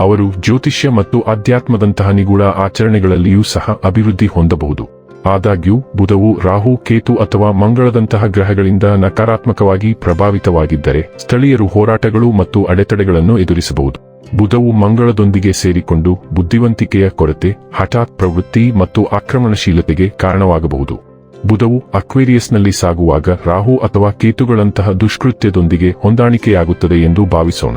ಅವರು ಜ್ಯೋತಿಷ್ಯ ಮತ್ತು ಅಧ್ಯಾತ್ಮದಂತಹ ನಿಗೂಢ ಆಚರಣೆಗಳಲ್ಲಿಯೂ ಸಹ ಅಭಿವೃದ್ಧಿ ಹೊಂದಬಹುದು. ಆದಾಗ್ಯೂ, ಬುಧವು ರಾಹು, ಕೇತು ಅಥವಾ ಮಂಗಳದಂತಹ ಗ್ರಹಗಳಿಂದ ನಕಾರಾತ್ಮಕವಾಗಿ ಪ್ರಭಾವಿತವಾಗಿದ್ದರೆ, ಸ್ಥಳೀಯರು ಹೋರಾಟಗಳು ಮತ್ತು ಅಡೆತಡೆಗಳನ್ನು ಎದುರಿಸಬಹುದು. ಬುಧವು ಮಂಗಳದೊಂದಿಗೆ ಸೇರಿಕೊಂಡು ಬುದ್ಧಿವಂತಿಕೆಯ ಕೊರತೆ, ಹಠಾತ್ ಪ್ರವೃತ್ತಿ ಮತ್ತು ಆಕ್ರಮಣಶೀಲತೆಗೆ ಕಾರಣವಾಗಬಹುದು. ಬುಧವು ಅಕ್ವೇರಿಯಸ್ನಲ್ಲಿ ಸಾಗುವಾಗ ರಾಹು ಅಥವಾ ಕೇತುಗಳಂತಹ ದುಷ್ಕೃತ್ಯದೊಂದಿಗೆ ಹೊಂದಾಣಿಕೆಯಾಗುತ್ತದೆ ಎಂದು ಭಾವಿಸೋಣ.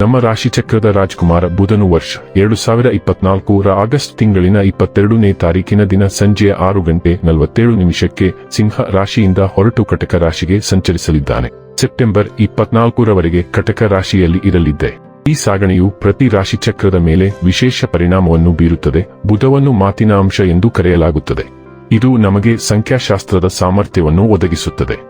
ನಮ್ಮ ರಾಶಿಚಕ್ರದ ರಾಜ್ಕುಮಾರ ಬುಧನು ವರ್ಷ ಎರಡು ಸಾವಿರ ಇಪ್ಪತ್ನಾಲ್ಕು ರ ಆಗಸ್ಟ್ ತಿಂಗಳಿನ ಇಪ್ಪತ್ತೆರಡನೇ ತಾರೀಕಿನ ದಿನ ಸಂಜೆ ಆರು ಗಂಟೆ ನಲವತ್ತೇಳು ನಿಮಿಷಕ್ಕೆ ಸಿಂಹ ರಾಶಿಯಿಂದ ಹೊರಟು ಕಟಕ ರಾಶಿಗೆ ಸಂಚರಿಸಲಿದ್ದಾನೆ. ಸೆಪ್ಟೆಂಬರ್ ಇಪ್ಪತ್ನಾಲ್ಕರವರೆಗೆ ಕಟಕ ರಾಶಿಯಲ್ಲಿ ಇರಲಿದ್ದೆ. ಈ ಸಾಗಣೆಯು ಪ್ರತಿ ರಾಶಿಚಕ್ರದ ಮೇಲೆ ವಿಶೇಷ ಪರಿಣಾಮವನ್ನು ಬೀರುತ್ತದೆ. ಬುಧವನ್ನು ಮಾತಿನ ಅಂಶ ಎಂದು ಕರೆಯಲಾಗುತ್ತದೆ. ಇದು ನಮಗೆ ಸಂಖ್ಯಾಶಾಸ್ತ್ರದ ಸಾಮರ್ಥ್ಯವನ್ನು ಒದಗಿಸುತ್ತದೆ.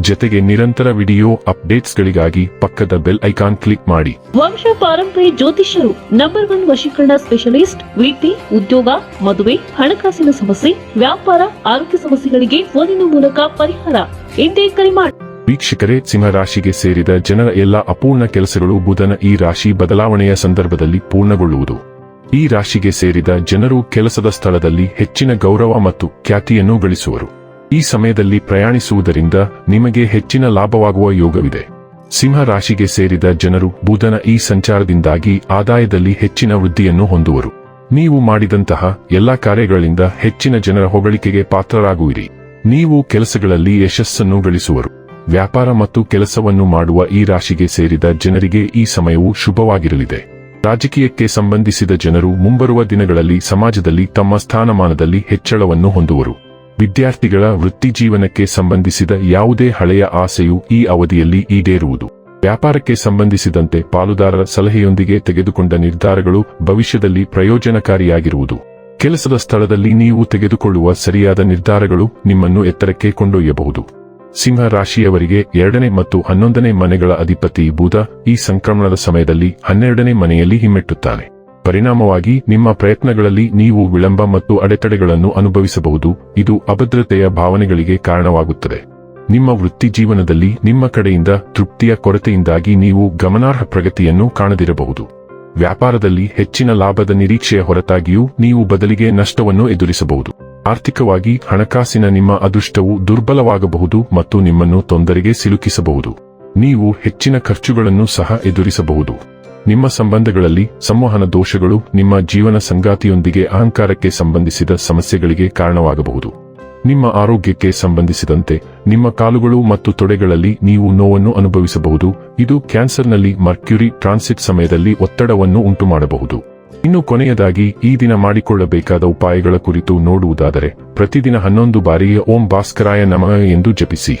ಜೊತೆಗೆ ನಿರಂತರ ವಿಡಿಯೋ ಅಪ್ಡೇಟ್ಸ್ಗಳಿಗಾಗಿ ಪಕ್ಕದ ಬೆಲ್ ಐಕಾನ್ ಕ್ಲಿಕ್ ಮಾಡಿ. ವಂಶ ಪಾರಂಪರ್ಯ ಜ್ಯೋತಿಷ್ಯರು ನಂಬರ್ ಒನ್ ವಶೀಕರಣ ಸ್ಪೆಷಲಿಸ್ಟ್ ವೃತ್ತಿ ಉದ್ಯೋಗ ಮದುವೆ ಹಣಕಾಸಿನ ಸಮಸ್ಯೆ ವ್ಯಾಪಾರ ಆರೋಗ್ಯ ಸಮಸ್ಯೆಗಳಿಗೆ ಫೋನಿನ ಮೂಲಕ ಪರಿಹಾರ. ಇಂದೇ ಕರೆ ಮಾಡಿ ವೀಕ್ಷಕರೇ ಸಿಂಹರಾಶಿಗೆ ಸೇರಿದ ಜನರ ಎಲ್ಲ ಅಪೂರ್ಣ ಕೆಲಸಗಳು ಬುಧನ ಈ ರಾಶಿ ಬದಲಾವಣೆಯ ಸಂದರ್ಭದಲ್ಲಿ ಪೂರ್ಣಗೊಳ್ಳುವುದು. ಈ ರಾಶಿಗೆ ಸೇರಿದ ಜನರು ಕೆಲಸದ ಸ್ಥಳದಲ್ಲಿ ಹೆಚ್ಚಿನ ಗೌರವ ಮತ್ತು ಖ್ಯಾತಿಯನ್ನು ಗಳಿಸುವರು. ಈ ಸಮಯದಲ್ಲಿ ಪ್ರಯಾಣಿಸುವುದರಿಂದ ನಿಮಗೆ ಹೆಚ್ಚಿನ ಲಾಭವಾಗುವ ಯೋಗವಿದೆ. ಸಿಂಹ ರಾಶಿಗೆ ಸೇರಿದ ಜನರು ಬುಧನ ಈ ಸಂಚಾರದಿಂದಾಗಿ ಆದಾಯದಲ್ಲಿ ಹೆಚ್ಚಿನ ವೃದ್ಧಿಯನ್ನು ಹೊಂದುವರು. ನೀವು ಮಾಡಿದಂತಹ ಎಲ್ಲಾ ಕಾರ್ಯಗಳಿಂದ ಹೆಚ್ಚಿನ ಜನರ ಹೊಗಳಿಕೆಗೆ ಪಾತ್ರರಾಗುವಿರಿ. ನೀವು ಕೆಲಸಗಳಲ್ಲಿ ಯಶಸ್ಸನ್ನು ಗಳಿಸುವರು. ವ್ಯಾಪಾರ ಮತ್ತು ಕೆಲಸವನ್ನು ಮಾಡುವ ಈ ರಾಶಿಗೆ ಸೇರಿದ ಜನರಿಗೆ ಈ ಸಮಯವು ಶುಭವಾಗಿರಲಿದೆ. ರಾಜಕೀಯಕ್ಕೆ ಸಂಬಂಧಿಸಿದ ಜನರು ಮುಂಬರುವ ದಿನಗಳಲ್ಲಿ ಸಮಾಜದಲ್ಲಿ ತಮ್ಮ ಸ್ಥಾನಮಾನದಲ್ಲಿ ಹೆಚ್ಚಳವನ್ನು ಹೊಂದುವರು. ವಿದ್ಯಾರ್ಥಿಗಳ ವೃತ್ತಿಜೀವನಕ್ಕೆ ಸಂಬಂಧಿಸಿದ ಯಾವುದೇ ಹಳೆಯ ಆಸೆಯು ಈ ಅವಧಿಯಲ್ಲಿ ಈಡೇರುವುದು. ವ್ಯಾಪಾರಕ್ಕೆ ಸಂಬಂಧಿಸಿದಂತೆ ಪಾಲುದಾರರ ಸಲಹೆಯೊಂದಿಗೆ ತೆಗೆದುಕೊಂಡ ನಿರ್ಧಾರಗಳು ಭವಿಷ್ಯದಲ್ಲಿ ಪ್ರಯೋಜನಕಾರಿಯಾಗಿರುವುದು. ಕೆಲಸದ ಸ್ಥಳದಲ್ಲಿ ನೀವು ತೆಗೆದುಕೊಳ್ಳುವ ಸರಿಯಾದ ನಿರ್ಧಾರಗಳು ನಿಮ್ಮನ್ನು ಎತ್ತರಕ್ಕೆ ಕೊಂಡೊಯ್ಯಬಹುದು. ಸಿಂಹ ರಾಶಿಯವರಿಗೆ ಎರಡನೇ ಮತ್ತು ಹನ್ನೊಂದನೇ ಮನೆಗಳ ಅಧಿಪತಿ ಬುಧ ಈ ಸಂಕ್ರಮಣದ ಸಮಯದಲ್ಲಿ ಹನ್ನೆರಡನೇ ಮನೆಯಲ್ಲಿ ಹಿಮ್ಮೆಟ್ಟುತ್ತಾನೆ. ಪರಿಣಾಮವಾಗಿ ನಿಮ್ಮ ಪ್ರಯತ್ನಗಳಲ್ಲಿ ನೀವು ವಿಳಂಬ ಮತ್ತು ಅಡೆತಡೆಗಳನ್ನು ಅನುಭವಿಸಬಹುದು. ಇದು ಅಭದ್ರತೆಯ ಭಾವನೆಗಳಿಗೆ ಕಾರಣವಾಗುತ್ತದೆ. ನಿಮ್ಮ ವೃತ್ತಿ ಜೀವನದಲ್ಲಿ ನಿಮ್ಮ ಕಡೆಯಿಂದ ತೃಪ್ತಿಯ ಕೊರತೆಯಿಂದಾಗಿ ನೀವು ಗಮನಾರ್ಹ ಪ್ರಗತಿಯನ್ನು ಕಾಣದಿರಬಹುದು. ವ್ಯಾಪಾರದಲ್ಲಿ ಹೆಚ್ಚಿನ ಲಾಭದ ನಿರೀಕ್ಷೆಯ ಹೊರತಾಗಿಯೂ ನೀವು ಬದಲಿಗೆ ನಷ್ಟವನ್ನು ಎದುರಿಸಬಹುದು. ಆರ್ಥಿಕವಾಗಿ ಹಣಕಾಸಿನ ನಿಮ್ಮ ಅದೃಷ್ಟವು ದುರ್ಬಲವಾಗಬಹುದು ಮತ್ತು ನಿಮ್ಮನ್ನು ತೊಂದರೆಗೆ ಸಿಲುಕಿಸಬಹುದು. ನೀವು ಹೆಚ್ಚಿನ ಖರ್ಚುಗಳನ್ನು ಸಹ ಎದುರಿಸಬಹುದು. ನಿಮ್ಮ ಸಂಬಂಧಗಳಲ್ಲಿ ಸಂವಹನ ದೋಷಗಳು ನಿಮ್ಮ ಜೀವನ ಸಂಗಾತಿಯೊಂದಿಗೆ ಅಹಂಕಾರಕ್ಕೆ ಸಂಬಂಧಿಸಿದ ಸಮಸ್ಯೆಗಳಿಗೆ ಕಾರಣವಾಗಬಹುದು. ನಿಮ್ಮ ಆರೋಗ್ಯಕ್ಕೆ ಸಂಬಂಧಿಸಿದಂತೆ ನಿಮ್ಮ ಕಾಲುಗಳು ಮತ್ತು ತೊಡೆಗಳಲ್ಲಿ ನೀವು ನೋವನ್ನು ಅನುಭವಿಸಬಹುದು. ಇದು ಕ್ಯಾನ್ಸರ್ನಲ್ಲಿ ಮರ್ಕ್ಯೂರಿ ಟ್ರಾನ್ಸಿಟ್ ಸಮಯದಲ್ಲಿ ಒತ್ತಡವನ್ನು ಉಂಟುಮಾಡಬಹುದು. ಇನ್ನು ಕೊನೆಯದಾಗಿ, ಈ ದಿನ ಮಾಡಿಕೊಳ್ಳಬೇಕಾದ ಉಪಾಯಗಳ ಕುರಿತು ನೋಡುವುದಾದರೆ, ಪ್ರತಿದಿನ ಹನ್ನೊಂದು ಬಾರಿಯ ಓಂ ಭಾಸ್ಕರಾಯ ನಮಃ ಎಂದು ಜಪಿಸಿ.